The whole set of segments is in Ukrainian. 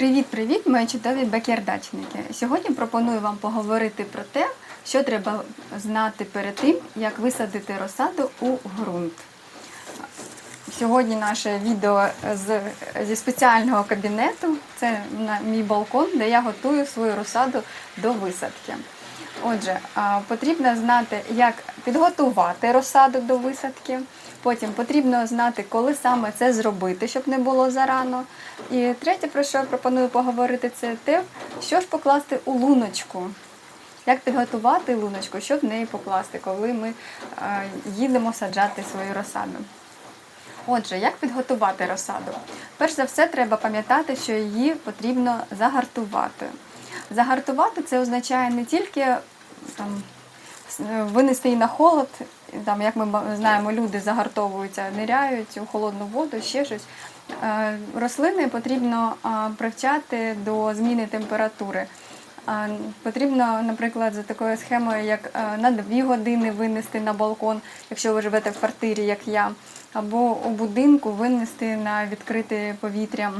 Привіт-привіт, мої чудові бекердачники. Сьогодні пропоную вам поговорити про те, що треба знати перед тим, як висадити розсаду у ґрунт. Сьогодні наше відео з, зі спеціального кабінету. Це мій балкон, де я готую свою розсаду до висадки. Отже, потрібно знати, як підготувати розсаду до висадки. Потім потрібно знати, коли саме це зробити, щоб не було зарано. І третє, про що я пропоную поговорити, це те, що ж покласти у луночку. Як підготувати луночку, що в неї покласти, коли ми е, їдемо саджати свою розсаду. Отже, як підготувати розсаду? Перш за все, треба пам'ятати, що її потрібно загартувати. Загартувати це означає не тільки там, винести її на холод, там, як ми знаємо, люди загартовуються, ниряють у холодну воду, ще щось. Е, Рослини потрібно привчати до зміни температури. Потрібно, наприклад, за такою схемою, як е, на 2 години винести на балкон, якщо ви живете в квартирі, як я, або у будинку винести на відкрите повітря.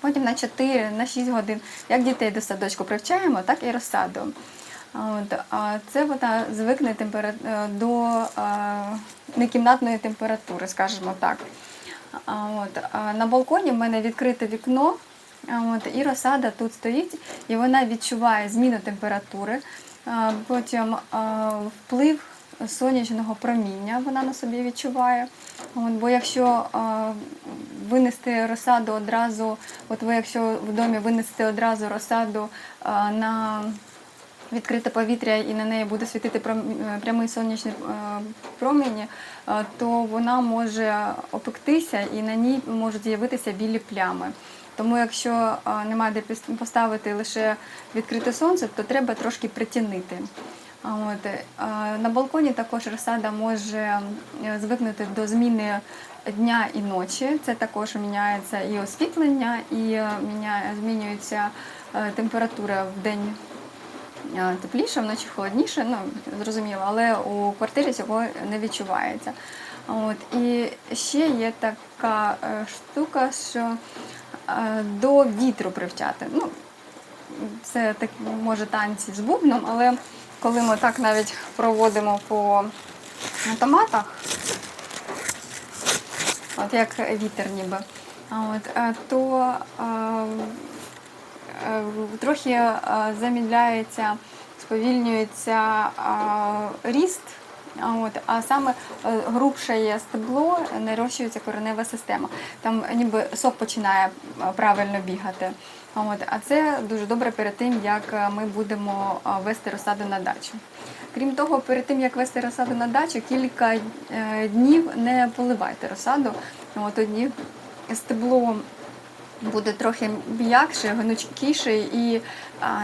Потім на 4, на 6 годин. Як дітей до садочку привчаємо, так і розсаду. От, а це вона звикне темпера... е, до а, некімнатної температури, скажімо так. От, а на балконі в мене відкрите вікно, от, і розсада тут стоїть, і вона відчуває зміну температури, потім вплив сонячного проміння вона на собі відчуває. От, бо якщо винести розсаду одразу, от ви якщо в домі винести одразу розсаду на відкрите повітря і на неї буде світити пром- е, сонячний е, промені, то вона може опектися і на ній можуть з'явитися білі плями. Тому якщо е, немає де поставити лише відкрите сонце, то треба трошки притінити. От, на балконі також розсада може звикнути до зміни дня і ночі. Це також міняється і освітлення, і змінюється температура в день тепліше, вночі холодніше, ну зрозуміло, але у квартирі цього не відчувається. От і ще є така е, штука, що е, до вітру привчати. Ну, це так може танці з бубном, але коли ми так навіть проводимо по томатах, от як вітер ніби, от, е, то е, е, трохи е, замідляється, сповільнюється е, ріст. От, а саме е, грубше є стебло, нарощується коренева система. Там ніби сок починає е, правильно бігати. От, а це дуже добре перед тим, як е, ми будемо е, вести розсаду на дачу. Крім того, перед тим як вести розсаду на дачу, кілька е, днів не поливайте розсаду. От тоді стебло буде трохи м'якше, гнучкіше і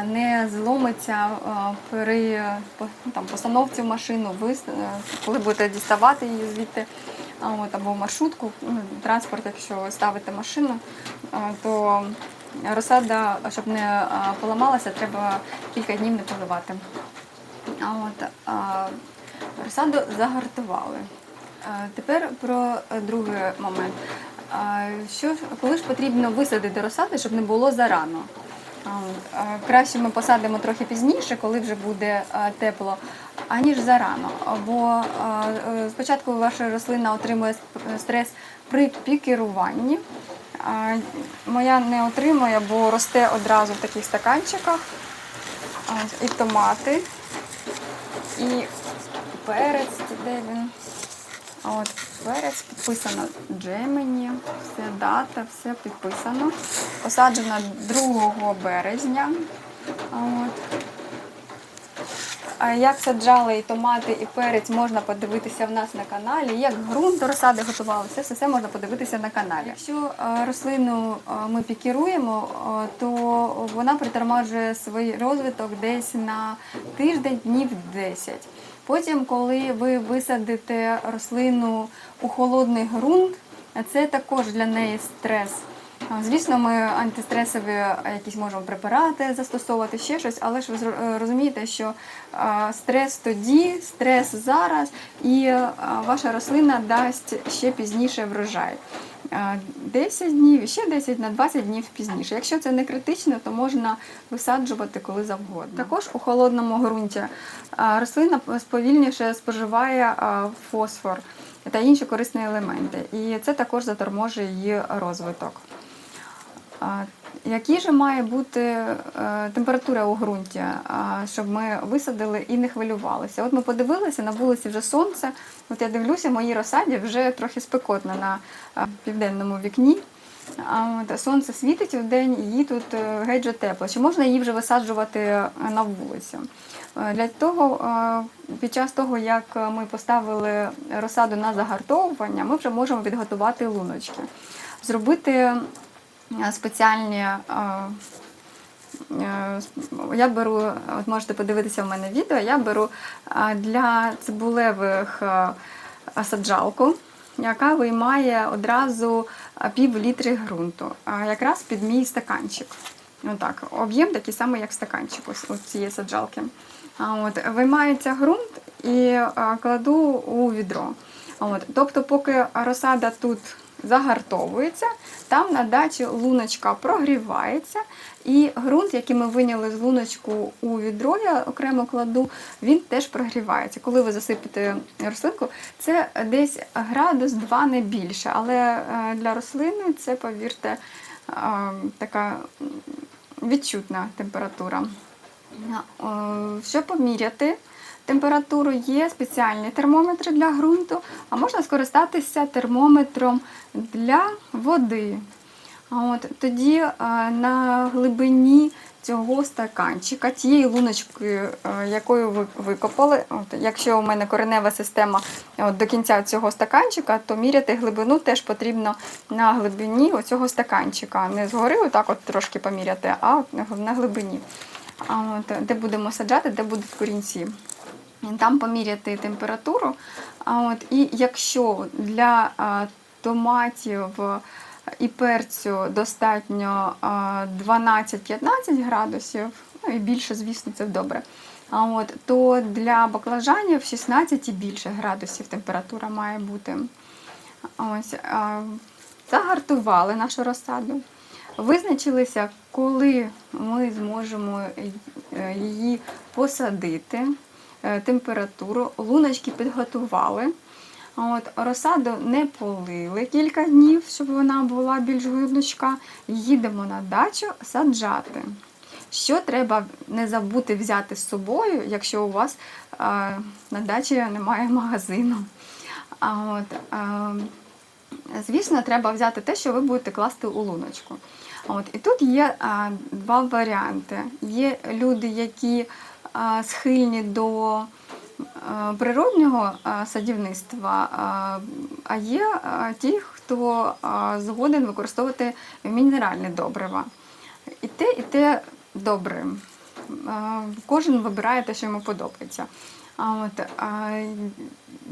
не зломиться при там, постановці в машину, е, коли будете діставати її звідти, от, або маршрутку, ну, транспорт, якщо ви ставите машину, то розсада, щоб не поламалася, треба кілька днів не поливати. От, розсаду загартували. Тепер про е, другий момент. Що, коли ж потрібно висадити розсади, щоб не було зарано? Краще ми посадимо трохи пізніше, коли вже буде тепло, аніж зарано. Бо спочатку ваша рослина отримує стрес при пікеруванні. Моя не отримує, бо росте одразу в таких стаканчиках. І томати, і перець, де він? А от перець підписано Джемені, все дата, все підписано. Посаджено 2 березня. А як саджали і томати, і перець можна подивитися в нас на каналі. Як ґрунт до розсади готувалися, все, все можна подивитися на каналі. Якщо е, рослину е, ми пікіруємо, е, то вона притормажує свій розвиток десь на тиждень, днів 10. Потім, коли ви висадите рослину у холодний ґрунт, це також для неї стрес. Звісно, ми антистресові якісь можемо препарати застосовувати, ще щось, але ж ви е, розумієте, що стрес тоді, стрес зараз, і ваша рослина дасть ще пізніше врожай. Е, 10 днів, і ще 10 на 20 днів пізніше. Якщо це не критично, то можна висаджувати коли завгодно. Також у холодному ґрунті е, рослина сповільніше споживає е, фосфор та інші корисні елементи. І це також заторможує її розвиток. Які ж має бути е, температура у ґрунті, щоб ми висадили і не хвилювалися? От ми подивилися, на вулиці вже сонце. От я дивлюся, моїй розсаді вже трохи спекотно на а, південному вікні. От сонце світить в день, їй тут е, геть же тепло. Чи можна її вже висаджувати е, на вулицю? Е, Для того, е, під час того, як ми поставили розсаду на загартовування, ми вже можемо підготувати луночки, зробити е, спеціальні. е, е, Я беру, от можете подивитися в мене відео, я беру е, для цибулевих е, саджалку, яка виймає одразу е, пів літри ґрунту, якраз під мій стаканчик. Отак, об'єм такий самий, як стаканчик ось цієї саджалки. От, виймається ґрунт і кладу у відро. От, тобто, поки розсада тут загартовується, там на дачі луночка прогрівається, і ґрунт, який ми виняли з луночку у відро, я окремо кладу, він теж прогрівається. Коли ви засипете рослинку, це десь градус 2 не більше, але е, для рослини це, повірте, е, така відчутна температура. Е, Щоб поміряти температуру, є спеціальні термометри для ґрунту, а можна скористатися термометром для води. От, тоді е, на глибині цього стаканчика, тієї луночки, е, якою ви викопали, от, якщо у мене коренева система от, до кінця цього стаканчика, то міряти глибину теж потрібно на глибині цього стаканчика. Не згори отак от трошки поміряти, а на глибині. От, де будемо саджати, де будуть корінці. Там поміряти температуру. От, і якщо для томатів і перцю достатньо а, 12-15 градусів, ну і більше, звісно, це добре. А от, то для баклажанів 16 і більше градусів температура має бути. Ось, загартували нашу розсаду. Визначилися, коли ми зможемо е, її посадити, температуру, луночки підготували. От, розсаду не полили кілька днів, щоб вона була більш гнучка. Їдемо на дачу саджати. Що треба не забути взяти з собою, якщо у вас е, на дачі немає магазину. А от, е, Звісно, треба взяти те, що ви будете класти у луночку. От, і тут є а, два варіанти. Є люди, які схильні до природнього садівництва, а, є ті, хто згоден використовувати мінеральні добрива. І те, і те добре. Кожен вибирає те, що йому подобається. От,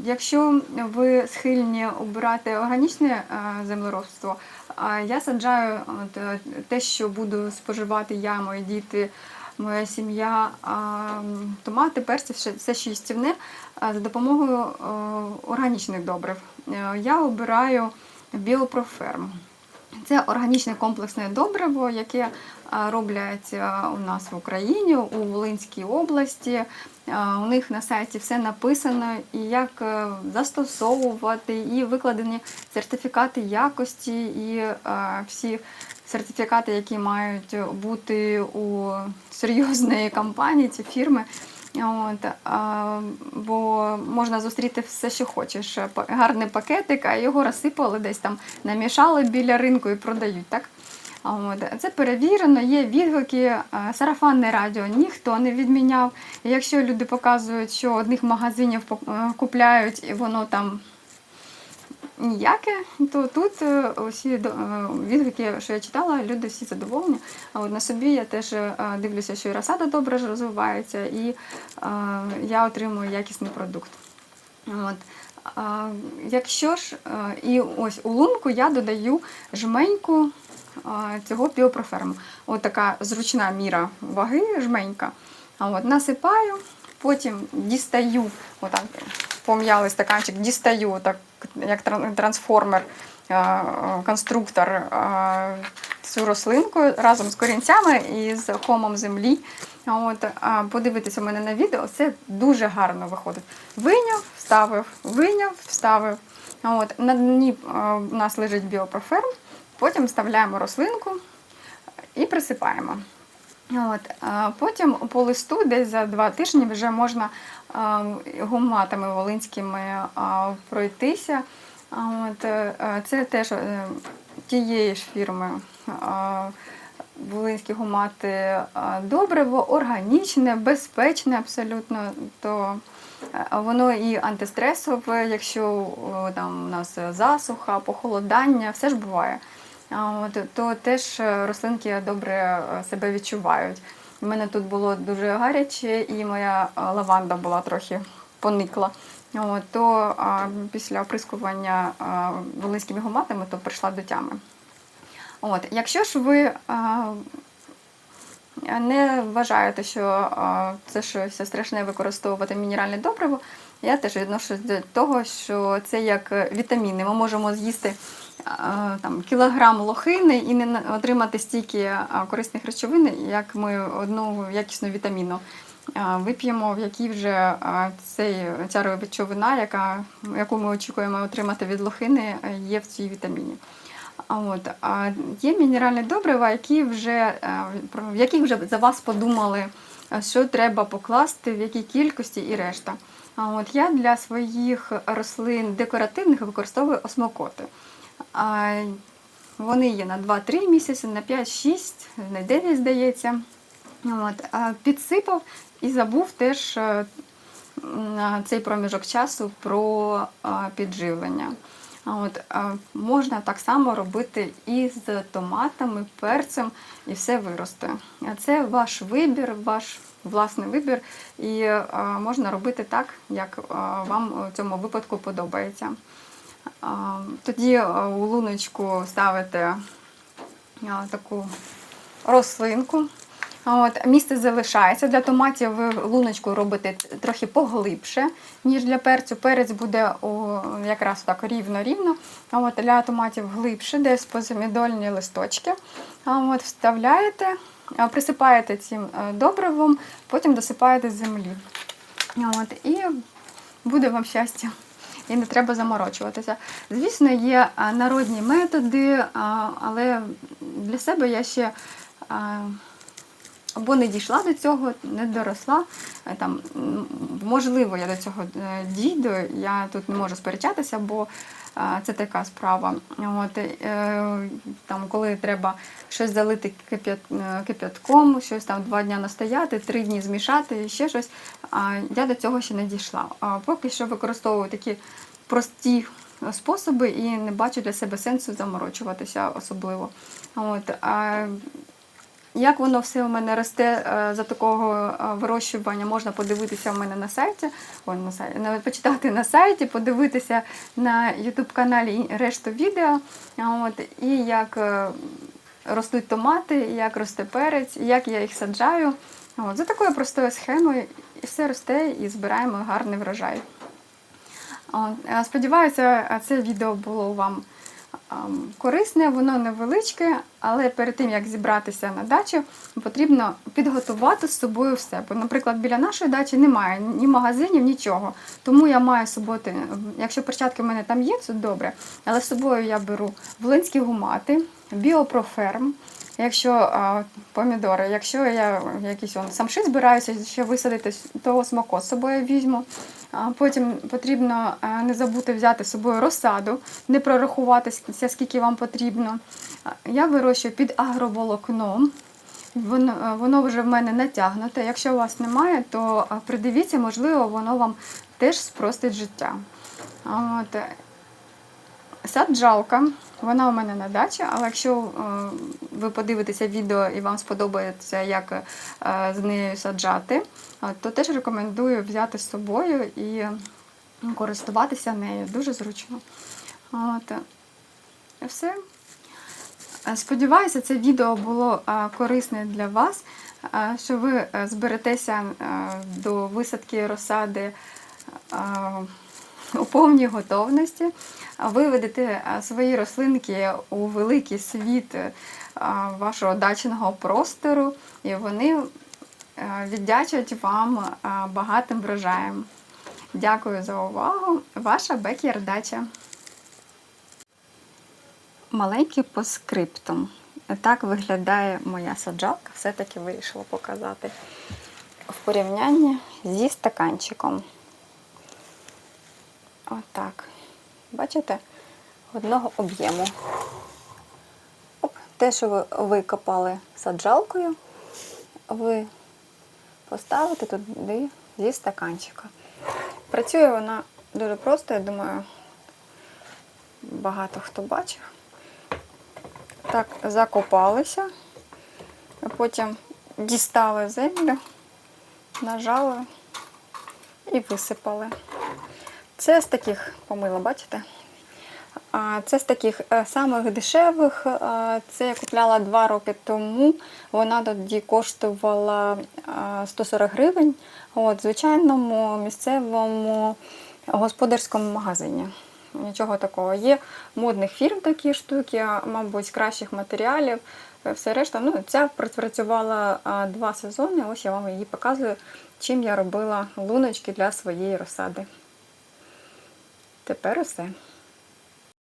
якщо ви схильні обирати органічне землеробство, я саджаю е, те, що буду споживати я, мої діти, моя сім'я, томати, перці, все- що їстівне, за допомогою е, органічних добрив. Е, Я обираю біопроферм. Це органічне комплексне добриво, яке а, роблять у нас в Україні, у Волинській області. У них на сайті все написано, і як е, застосовувати, і викладені сертифікати якості, і всі сертифікати, які мають бути у серйозної компанії, ці фірми. От, бо можна зустріти все, що хочеш. Гарний пакетик, а його розсипали десь там, намішали біля ринку і продають, так? От, це перевірено, є відгуки, сарафанне радіо ніхто не відміняв. Якщо люди показують, що одних магазинів е, купляють і воно там ніяке, то тут е, усі е, відгуки, що я читала, люди всі задоволені. А от на собі я теж е, дивлюся, що і розсада добре розвивається, і я отримую якісний продукт. От. Якщо ж, і ось у лунку я додаю жменьку цього біопроферму. От зручна міра ваги, жменька. От насипаю, потім дістаю, отак пом'ялий стаканчик, дістаю, так, як трансформер е, конструктор е, цю рослинку разом з корінцями і з хомом землі. От, подивитися у мене на відео, це дуже гарно виходить. Виняв, вставив, виняв, вставив. От, на дні е, у нас лежить біопроферм, потім вставляємо рослинку і присипаємо. От, потім по листу, десь за два тижні, вже можна гуматами волинськими пройтися. От, е, е, це теж е, тієї ж фірми. Волинські гумати добриво, органічне, безпечне абсолютно. То е, воно і антистресове, якщо там у нас засуха, похолодання, все ж буває. То теж е, рослинки добре е, себе відчувають. У мене тут було дуже гаряче, і моя е, лаванда була трохи поникла. От, то після оприскування волинськими гуматами то прийшла до тями. От, якщо ж ви не вважаєте, що це щось страшне використовувати мінеральне добриво, я теж відношусь до того, що це як вітаміни. Ми можемо з'їсти там, кілограм лохини і не отримати стільки корисних речовин, як ми одну якісну вітаміну вип'ємо, в якій вже цей, ця речовина, яка, яку ми очікуємо отримати від лохини, е, є в цій вітаміні. А от а є мінеральні добрива, які вже е, в яких вже за вас подумали, е, що треба покласти, в якій кількості і решта. А от я для своїх рослин декоративних використовую осмокоти. Вони є на 2-3 місяці, на 5-6, на 9, здається. От, підсипав і забув теж е, цей проміжок часу про підживлення. От, можна так само робити і з томатами, перцем, і все виросте. Це ваш вибір, ваш власний вибір, і можна робити так, як вам у цьому випадку подобається. Тоді у луночку ставите таку рослинку. От, місце залишається. Для томатів ви луночку робите трохи поглибше, ніж для перцю. Перець буде о, якраз так рівно-рівно. От для томатів глибше, десь позамідольні листочки. А от вставляєте, присипаєте цим е, добривом, потім досипаєте землі. От, і буде вам щастя. І не треба заморочуватися. Звісно, є народні методи, але для себе я ще або не дійшла до цього, не доросла. Е, Там, можливо, я до цього е, дійду, я тут не можу сперечатися, бо е, це така справа. От, там, коли треба щось залити кип'ятком, щось там два дні настояти, три дні змішати, ще щось. Я до цього ще не дійшла. Поки що використовую такі прості способи і не бачу для себе сенсу заморочуватися особливо. От, як воно все у мене росте е, за такого е, вирощування, можна подивитися у мене на сайті, ой, на сайті, почитати на сайті, подивитися на YouTube каналі решту відео. От, і як е, ростуть томати, як росте перець, як я їх саджаю. От, за такою простою схемою і все росте і збираємо гарний врожай. От, Сподіваюся, це відео було вам корисне, воно невеличке, але перед тим як зібратися на дачу, потрібно підготувати з собою все. Бо, наприклад, біля нашої дачі немає ні магазинів, нічого. Тому я маю суботи, якщо перчатки в мене там є, це добре. Але з собою я беру волинські гумати, біопроферм. Якщо а, помідори, якщо я якийсь он, самшит збираюся ще висадити, то смако з собою візьму. А потім потрібно не забути взяти з собою розсаду, не прорахуватися, скільки вам потрібно. Я вирощую під агроволокном. Воно, воно вже в мене натягнуте. Якщо у вас немає, то придивіться, можливо, воно вам теж спростить життя. От, Саджалка, вона у мене на дачі, але якщо е, ви подивитеся відео і вам сподобається, як е, з нею саджати, е, то теж рекомендую взяти з собою і користуватися нею. Дуже зручно. От. Все. Сподіваюся, це відео було корисне для вас, що ви зберетеся до висадки розсади у повній готовності. Ви ведете а, свої рослинки у великий світ е, вашого дачного простору, і вони е, віддячать вам багатим врожаєм. Дякую за увагу. Ваша Бекір-дача. Маленький по скриптум. Так виглядає моя саджалка. Все-таки вирішила показати в порівнянні зі стаканчиком. Отак. Бачите? Одного об'єму. Те, що ви викопали саджалкою, ви поставите туди зі стаканчика. Працює вона дуже просто, я думаю, багато хто бачив. Так, закопалися, потім дістали землю, нажали і висипали. Це з таких помила, бачите? Це з таких е, самих дешевих. Це я купляла два роки тому. Вона тоді коштувала е, 140 гривень. В звичайному місцевому господарському магазині. Нічого такого. Є модних фірм такі штуки, мабуть, кращих матеріалів. е, Все решта. Ну, ця пропрацювала е, два сезони. Ось я вам її показую, чим я робила луночки для своєї розсади. Тепер усе.